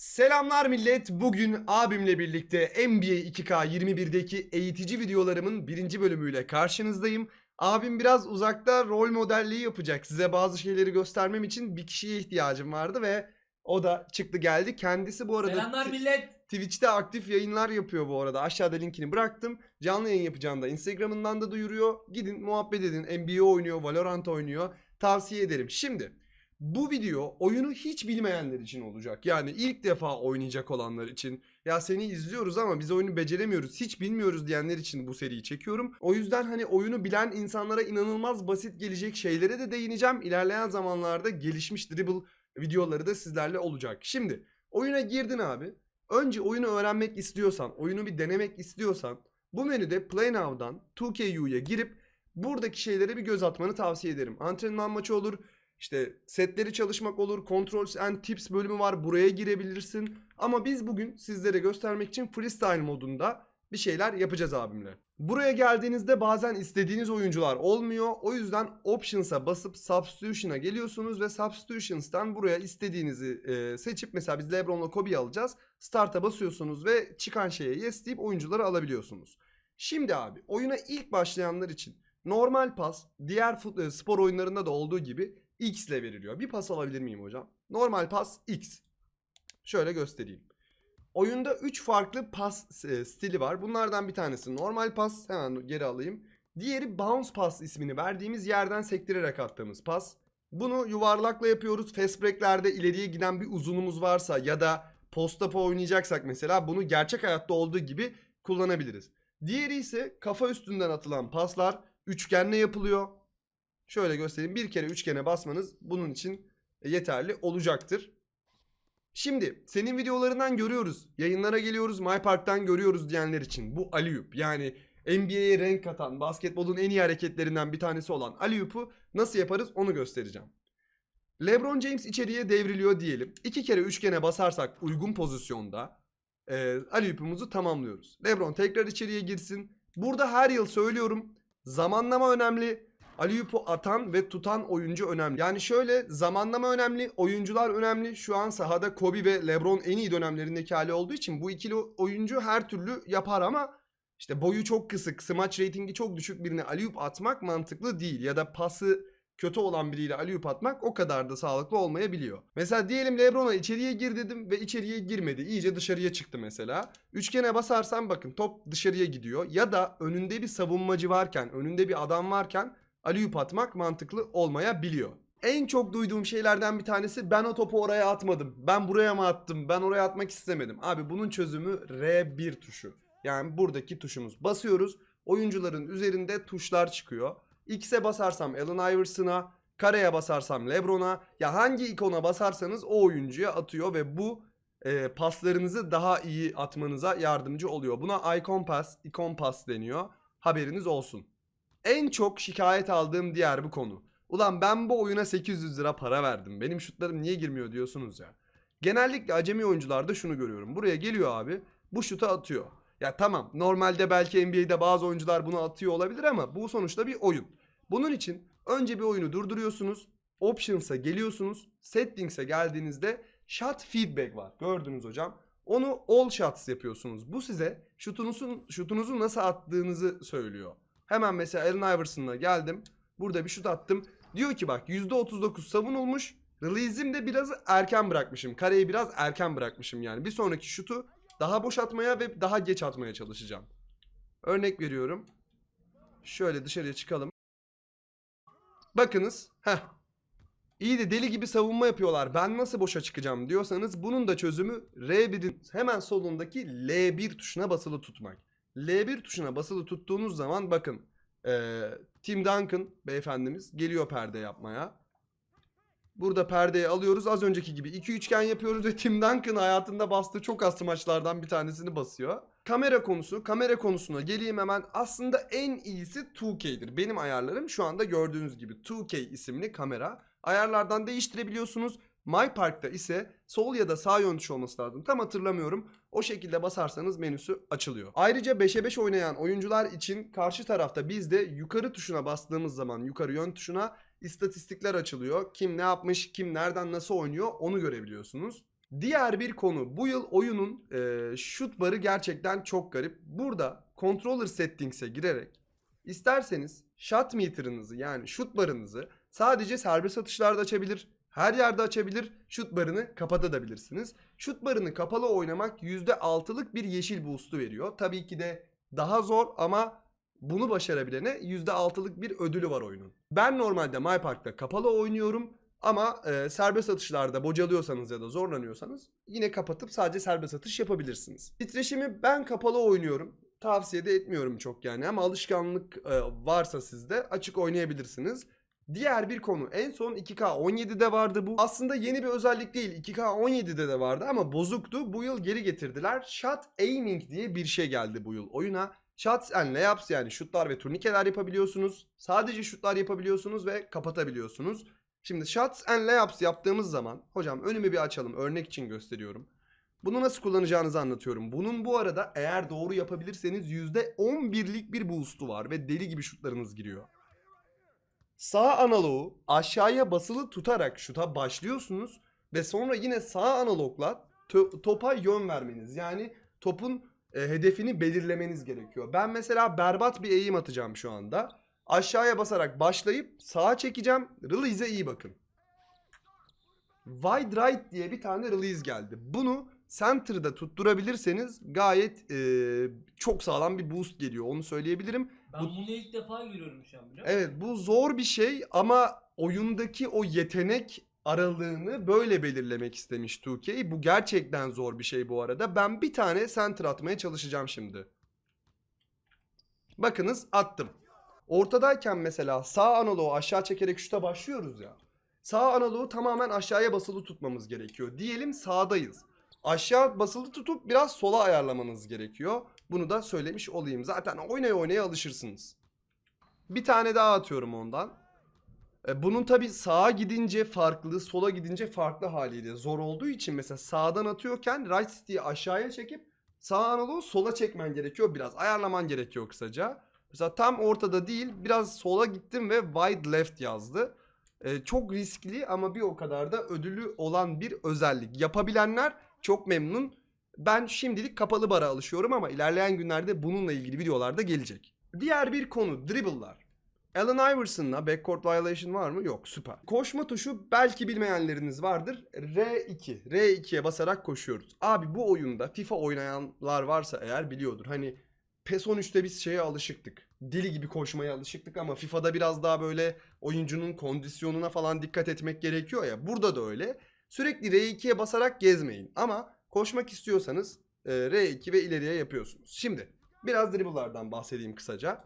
Selamlar millet. Bugün abimle birlikte NBA 2K 21'deki eğitici videolarımın birinci bölümüyle karşınızdayım. Abim biraz uzakta rol modelliği yapacak. Size bazı şeyleri göstermem için bir kişiye ihtiyacım vardı ve o da çıktı geldi. Kendisi bu arada Selamlar millet. Twitch'te aktif yayınlar yapıyor bu arada. Aşağıda linkini bıraktım. Canlı yayın yapacağını da Instagram'ından da duyuruyor. Gidin muhabbet edin. NBA oynuyor, Valorant oynuyor. Tavsiye ederim. Şimdi bu video oyunu hiç bilmeyenler için olacak. Yani ilk defa oynayacak olanlar için. Ya seni izliyoruz ama biz oyunu beceremiyoruz, hiç bilmiyoruz diyenler için bu seriyi çekiyorum. O yüzden hani oyunu bilen insanlara inanılmaz basit gelecek şeylere de değineceğim. İlerleyen zamanlarda gelişmiş dribble videoları da sizlerle olacak. Şimdi oyuna girdin abi. Önce oyunu öğrenmek istiyorsan, oyunu bir denemek istiyorsan bu menüde Play Now'dan 2KU'ya girip buradaki şeylere bir göz atmanı tavsiye ederim. Antrenman maçı olur, işte setleri çalışmak olur, Controls and Tips bölümü var buraya girebilirsin. Ama biz bugün sizlere göstermek için freestyle modunda bir şeyler yapacağız abimle. Buraya geldiğinizde bazen istediğiniz oyuncular olmuyor. O yüzden Options'a basıp Substitution'a geliyorsunuz ve Substitutions'tan buraya istediğinizi e, seçip mesela biz LeBron'la Kobe'yi alacağız. Start'a basıyorsunuz ve çıkan şeye yes deyip oyuncuları alabiliyorsunuz. Şimdi abi oyuna ilk başlayanlar için normal pas diğer e, spor oyunlarında da olduğu gibi X ile veriliyor. Bir pas alabilir miyim hocam? Normal pas X. Şöyle göstereyim. Oyunda 3 farklı pas e, stili var. Bunlardan bir tanesi normal pas. Hemen geri alayım. Diğeri bounce pass ismini verdiğimiz yerden sektirerek attığımız pas. Bunu yuvarlakla yapıyoruz. Fast break'lerde ileriye giden bir uzunumuz varsa ya da post-up oynayacaksak mesela bunu gerçek hayatta olduğu gibi kullanabiliriz. Diğeri ise kafa üstünden atılan paslar üçgenle yapılıyor. Şöyle göstereyim. Bir kere üçgene basmanız bunun için yeterli olacaktır. Şimdi senin videolarından görüyoruz. Yayınlara geliyoruz. MyPark'tan görüyoruz diyenler için. Bu Aliyup yani NBA'ye renk katan, basketbolun en iyi hareketlerinden bir tanesi olan Aliyup'u nasıl yaparız onu göstereceğim. LeBron James içeriye devriliyor diyelim. İki kere üçgene basarsak uygun pozisyonda e, Aliyup'umuzu tamamlıyoruz. LeBron tekrar içeriye girsin. Burada her yıl söylüyorum zamanlama önemli. Aliyup'u atan ve tutan oyuncu önemli. Yani şöyle zamanlama önemli, oyuncular önemli. Şu an sahada Kobe ve LeBron en iyi dönemlerindeki hali olduğu için bu ikili oyuncu her türlü yapar ama işte boyu çok kısık, smaç reytingi çok düşük birine Aliyup atmak mantıklı değil. Ya da pası kötü olan biriyle Aliyup atmak o kadar da sağlıklı olmayabiliyor. Mesela diyelim LeBron'a içeriye gir dedim ve içeriye girmedi. İyice dışarıya çıktı mesela. Üçgene basarsam bakın top dışarıya gidiyor. Ya da önünde bir savunmacı varken, önünde bir adam varken Aliyup atmak mantıklı olmayabiliyor. En çok duyduğum şeylerden bir tanesi ben o topu oraya atmadım. Ben buraya mı attım? Ben oraya atmak istemedim. Abi bunun çözümü R1 tuşu. Yani buradaki tuşumuz. Basıyoruz. Oyuncuların üzerinde tuşlar çıkıyor. X'e basarsam Allen Iverson'a, kareye basarsam LeBron'a ya hangi ikona basarsanız o oyuncuya atıyor ve bu e, paslarınızı daha iyi atmanıza yardımcı oluyor. Buna icon pass, icon pass deniyor. Haberiniz olsun. En çok şikayet aldığım diğer bu konu. Ulan ben bu oyuna 800 lira para verdim. Benim şutlarım niye girmiyor diyorsunuz ya. Genellikle acemi oyuncularda şunu görüyorum. Buraya geliyor abi bu şutu atıyor. Ya tamam normalde belki NBA'de bazı oyuncular bunu atıyor olabilir ama bu sonuçta bir oyun. Bunun için önce bir oyunu durduruyorsunuz. Options'a geliyorsunuz. Settings'e geldiğinizde shot feedback var. Gördünüz hocam. Onu all shots yapıyorsunuz. Bu size şutunuzun, şutunuzu nasıl attığınızı söylüyor. Hemen mesela Allen Iverson'la geldim. Burada bir şut attım. Diyor ki bak %39 savunulmuş. Release'im de biraz erken bırakmışım. Kareyi biraz erken bırakmışım yani. Bir sonraki şutu daha boş atmaya ve daha geç atmaya çalışacağım. Örnek veriyorum. Şöyle dışarıya çıkalım. Bakınız. Heh. İyi de deli gibi savunma yapıyorlar. Ben nasıl boşa çıkacağım diyorsanız bunun da çözümü R1'in hemen solundaki L1 tuşuna basılı tutmak. L1 tuşuna basılı tuttuğunuz zaman bakın eee, Tim Duncan beyefendimiz geliyor perde yapmaya. Burada perdeyi alıyoruz. Az önceki gibi iki üçgen yapıyoruz ve Tim Duncan hayatında bastığı çok az maçlardan bir tanesini basıyor. Kamera konusu. Kamera konusuna geleyim hemen. Aslında en iyisi 2K'dir. Benim ayarlarım şu anda gördüğünüz gibi 2K isimli kamera. Ayarlardan değiştirebiliyorsunuz. My Park'ta ise sol ya da sağ yön olması lazım. Tam hatırlamıyorum. O şekilde basarsanız menüsü açılıyor. Ayrıca 5'e 5 oynayan oyuncular için karşı tarafta biz de yukarı tuşuna bastığımız zaman yukarı yön tuşuna istatistikler açılıyor. Kim ne yapmış, kim nereden nasıl oynuyor onu görebiliyorsunuz. Diğer bir konu bu yıl oyunun e, shoot barı gerçekten çok garip. Burada controller settings'e girerek isterseniz shot meter'ınızı yani shoot barınızı sadece serbest atışlarda açabilir, her yerde açabilir, shoot barını kapatabilirsiniz. Shoot barını kapalı oynamak %6'lık bir yeşil boost'u veriyor. Tabii ki de daha zor ama bunu başarabilene %6'lık bir ödülü var oyunun. Ben normalde MyPark'ta kapalı oynuyorum ama e, serbest atışlarda bocalıyorsanız ya da zorlanıyorsanız yine kapatıp sadece serbest atış yapabilirsiniz. Titreşimi ben kapalı oynuyorum. Tavsiye de etmiyorum çok yani ama alışkanlık e, varsa sizde açık oynayabilirsiniz. Diğer bir konu en son 2K17'de vardı bu. Aslında yeni bir özellik değil 2K17'de de vardı ama bozuktu. Bu yıl geri getirdiler. Shot Aiming diye bir şey geldi bu yıl oyuna. Shots and layups yani şutlar ve turnikeler yapabiliyorsunuz. Sadece şutlar yapabiliyorsunuz ve kapatabiliyorsunuz. Şimdi shots and layups yaptığımız zaman hocam önümü bir açalım örnek için gösteriyorum. Bunu nasıl kullanacağınızı anlatıyorum. Bunun bu arada eğer doğru yapabilirseniz %11'lik bir boost'u var ve deli gibi şutlarınız giriyor. Sağ analogu aşağıya basılı tutarak şuta başlıyorsunuz ve sonra yine sağ analogla to- topa yön vermeniz. Yani topun e, hedefini belirlemeniz gerekiyor. Ben mesela berbat bir eğim atacağım şu anda. Aşağıya basarak başlayıp sağa çekeceğim. Release'e iyi bakın. Wide right diye bir tane release geldi. Bunu center'da tutturabilirseniz gayet e, çok sağlam bir boost geliyor. Onu söyleyebilirim. Ben Bu- bunu ilk defa görüyorum şu an biliyor musun? Evet bu zor bir şey ama oyundaki o yetenek aralığını böyle belirlemek istemiş 2K. Bu gerçekten zor bir şey bu arada. Ben bir tane center atmaya çalışacağım şimdi. Bakınız attım. Ortadayken mesela sağ analoğu aşağı çekerek şuta başlıyoruz ya. Sağ analoğu tamamen aşağıya basılı tutmamız gerekiyor. Diyelim sağdayız. Aşağı basılı tutup biraz sola ayarlamanız gerekiyor. Bunu da söylemiş olayım. Zaten oynaya oynaya alışırsınız. Bir tane daha atıyorum ondan. E, bunun tabi sağa gidince farklı, sola gidince farklı haliyle zor olduğu için mesela sağdan atıyorken right stick'i aşağıya çekip sağ analoğu sola çekmen gerekiyor. Biraz ayarlaman gerekiyor kısaca. Mesela tam ortada değil biraz sola gittim ve wide left yazdı. E, çok riskli ama bir o kadar da ödülü olan bir özellik. Yapabilenler çok memnun. Ben şimdilik kapalı bara alışıyorum ama ilerleyen günlerde bununla ilgili videolar da gelecek. Diğer bir konu dribble'lar. Allen Iverson'la backcourt violation var mı? Yok süper. Koşma tuşu belki bilmeyenleriniz vardır. R2. R2'ye basarak koşuyoruz. Abi bu oyunda FIFA oynayanlar varsa eğer biliyordur. Hani PES 13'te biz şeye alışıktık. Deli gibi koşmaya alışıktık ama FIFA'da biraz daha böyle oyuncunun kondisyonuna falan dikkat etmek gerekiyor ya. Burada da öyle. Sürekli R2'ye basarak gezmeyin. Ama koşmak istiyorsanız e, R2 ve ileriye yapıyorsunuz. Şimdi biraz dribble'lardan bahsedeyim kısaca.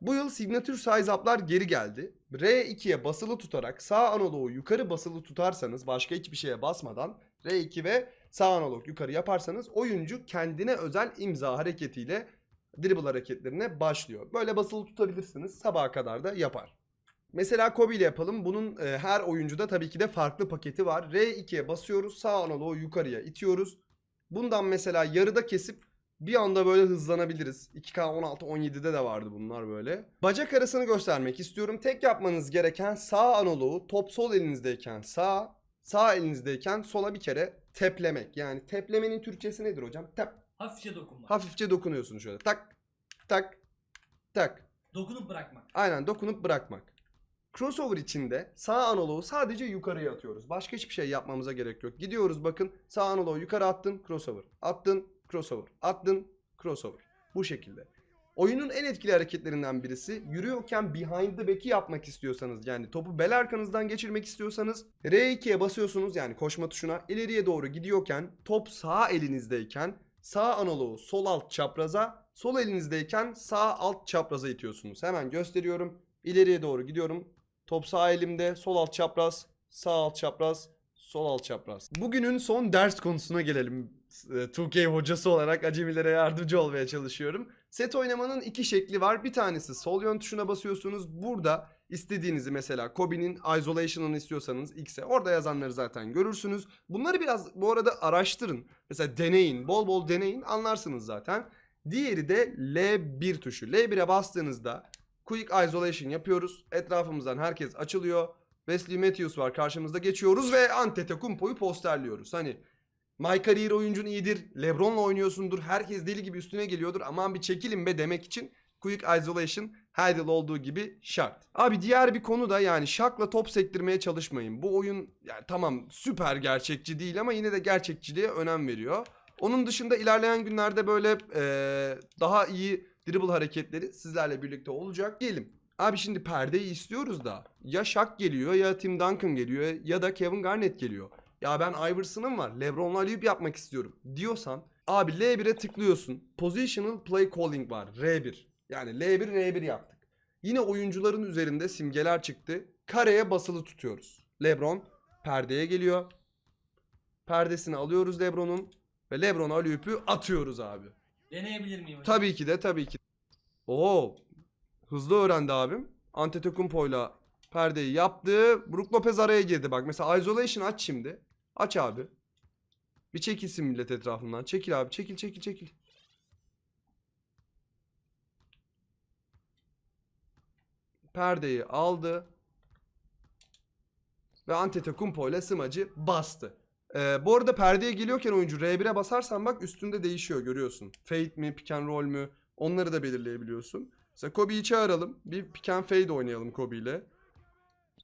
Bu yıl signature size up'lar geri geldi. R2'ye basılı tutarak sağ analogu yukarı basılı tutarsanız başka hiçbir şeye basmadan R2 ve sağ analog yukarı yaparsanız oyuncu kendine özel imza hareketiyle dribble hareketlerine başlıyor. Böyle basılı tutabilirsiniz. Sabaha kadar da yapar. Mesela Kobe ile yapalım. Bunun e, her oyuncuda tabii ki de farklı paketi var. R2'ye basıyoruz. Sağ analogu yukarıya itiyoruz. Bundan mesela yarıda kesip bir anda böyle hızlanabiliriz. 2K16 17'de de vardı bunlar böyle. Bacak arasını göstermek istiyorum. Tek yapmanız gereken sağ analogu top sol elinizdeyken sağ, sağ elinizdeyken sola bir kere teplemek. Yani teplemenin Türkçesi nedir hocam? Tep. Hafifçe dokunmak. Hafifçe dokunuyorsun şöyle. Tak, tak, tak. Dokunup bırakmak. Aynen dokunup bırakmak. Crossover içinde sağ analogu sadece yukarıya atıyoruz. Başka hiçbir şey yapmamıza gerek yok. Gidiyoruz bakın sağ analogu yukarı attın crossover. Attın crossover. Attın crossover. Bu şekilde. Oyunun en etkili hareketlerinden birisi yürüyorken behind the back'i yapmak istiyorsanız yani topu bel arkanızdan geçirmek istiyorsanız R2'ye basıyorsunuz yani koşma tuşuna ileriye doğru gidiyorken top sağ elinizdeyken sağ analogu sol alt çapraza sol elinizdeyken sağ alt çapraza itiyorsunuz. Hemen gösteriyorum. İleriye doğru gidiyorum. Top sağ elimde sol alt çapraz sağ alt çapraz sol alt çapraz. Bugünün son ders konusuna gelelim. E, 2K hocası olarak acemilere yardımcı olmaya çalışıyorum. Set oynamanın iki şekli var. Bir tanesi sol yön tuşuna basıyorsunuz. Burada istediğinizi mesela Kobe'nin isolation'ını istiyorsanız X'e orada yazanları zaten görürsünüz. Bunları biraz bu arada araştırın. Mesela deneyin. Bol bol deneyin anlarsınız zaten. Diğeri de L1 tuşu. L1'e bastığınızda Quick Isolation yapıyoruz. Etrafımızdan herkes açılıyor. Wesley Matthews var karşımızda geçiyoruz ve Antetokounmpo'yu posterliyoruz. Hani My Career oyuncun iyidir. Lebron'la oynuyorsundur. Herkes deli gibi üstüne geliyordur. Aman bir çekilin be demek için Quick Isolation her yıl olduğu gibi şart. Abi diğer bir konu da yani şakla top sektirmeye çalışmayın. Bu oyun yani tamam süper gerçekçi değil ama yine de gerçekçiliğe önem veriyor. Onun dışında ilerleyen günlerde böyle eee, daha iyi dribble hareketleri sizlerle birlikte olacak. Diyelim. Abi şimdi perdeyi istiyoruz da ya Shaq geliyor ya Tim Duncan geliyor ya da Kevin Garnett geliyor. Ya ben Iverson'ım var. LeBron'la alley yapmak istiyorum diyorsan abi L1'e tıklıyorsun. Positional Play Calling var. R1. Yani L1 R1 yaptık. Yine oyuncuların üzerinde simgeler çıktı. Kareye basılı tutuyoruz. LeBron perdeye geliyor. Perdesini alıyoruz LeBron'un ve LeBron alley atıyoruz abi. Deneyebilir miyim hocam? Tabii ki de tabii ki. Oo. Hızlı öğrendi abim. Antetokounmpo'yla perdeyi yaptı. Brook Lopez araya girdi bak. Mesela isolation aç şimdi. Aç abi. Bir çekilsin millet etrafından. Çekil abi. Çekil çekil çekil. Perdeyi aldı. Ve Antetokounmpo ile smacı bastı. Ee, bu arada perdeye geliyorken oyuncu R1'e basarsan bak üstünde değişiyor görüyorsun. Fade mi, pick and roll mü onları da belirleyebiliyorsun. Mesela Kobe'yi çağıralım. Bir pick and fade oynayalım Kobe ile.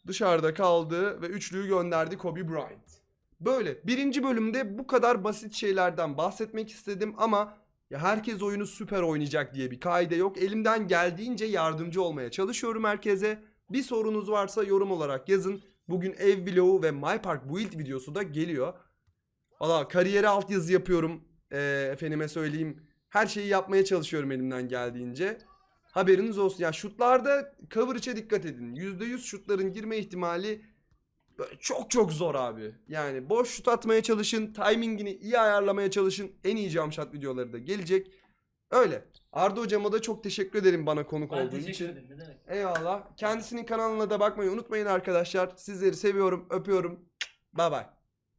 Dışarıda kaldı ve üçlüyü gönderdi Kobe Bryant. Böyle birinci bölümde bu kadar basit şeylerden bahsetmek istedim ama ya herkes oyunu süper oynayacak diye bir kaide yok. Elimden geldiğince yardımcı olmaya çalışıyorum herkese. Bir sorunuz varsa yorum olarak yazın. Bugün ev vlogu ve My Park Build videosu da geliyor. Valla kariyere altyazı yapıyorum. Ee, efendime söyleyeyim. Her şeyi yapmaya çalışıyorum elimden geldiğince. Haberiniz olsun. Ya şutlarda cover içe dikkat edin. %100 şutların girme ihtimali çok çok zor abi. Yani boş şut atmaya çalışın. Timingini iyi ayarlamaya çalışın. En iyi jump shot videoları da gelecek. Öyle. Arda hocama da çok teşekkür ederim bana konuk Ben olduğu teşekkür için. ederim. Ne demek? Eyvallah. Kendisinin kanalına da bakmayı unutmayın arkadaşlar. Sizleri seviyorum, öpüyorum. Bye bye.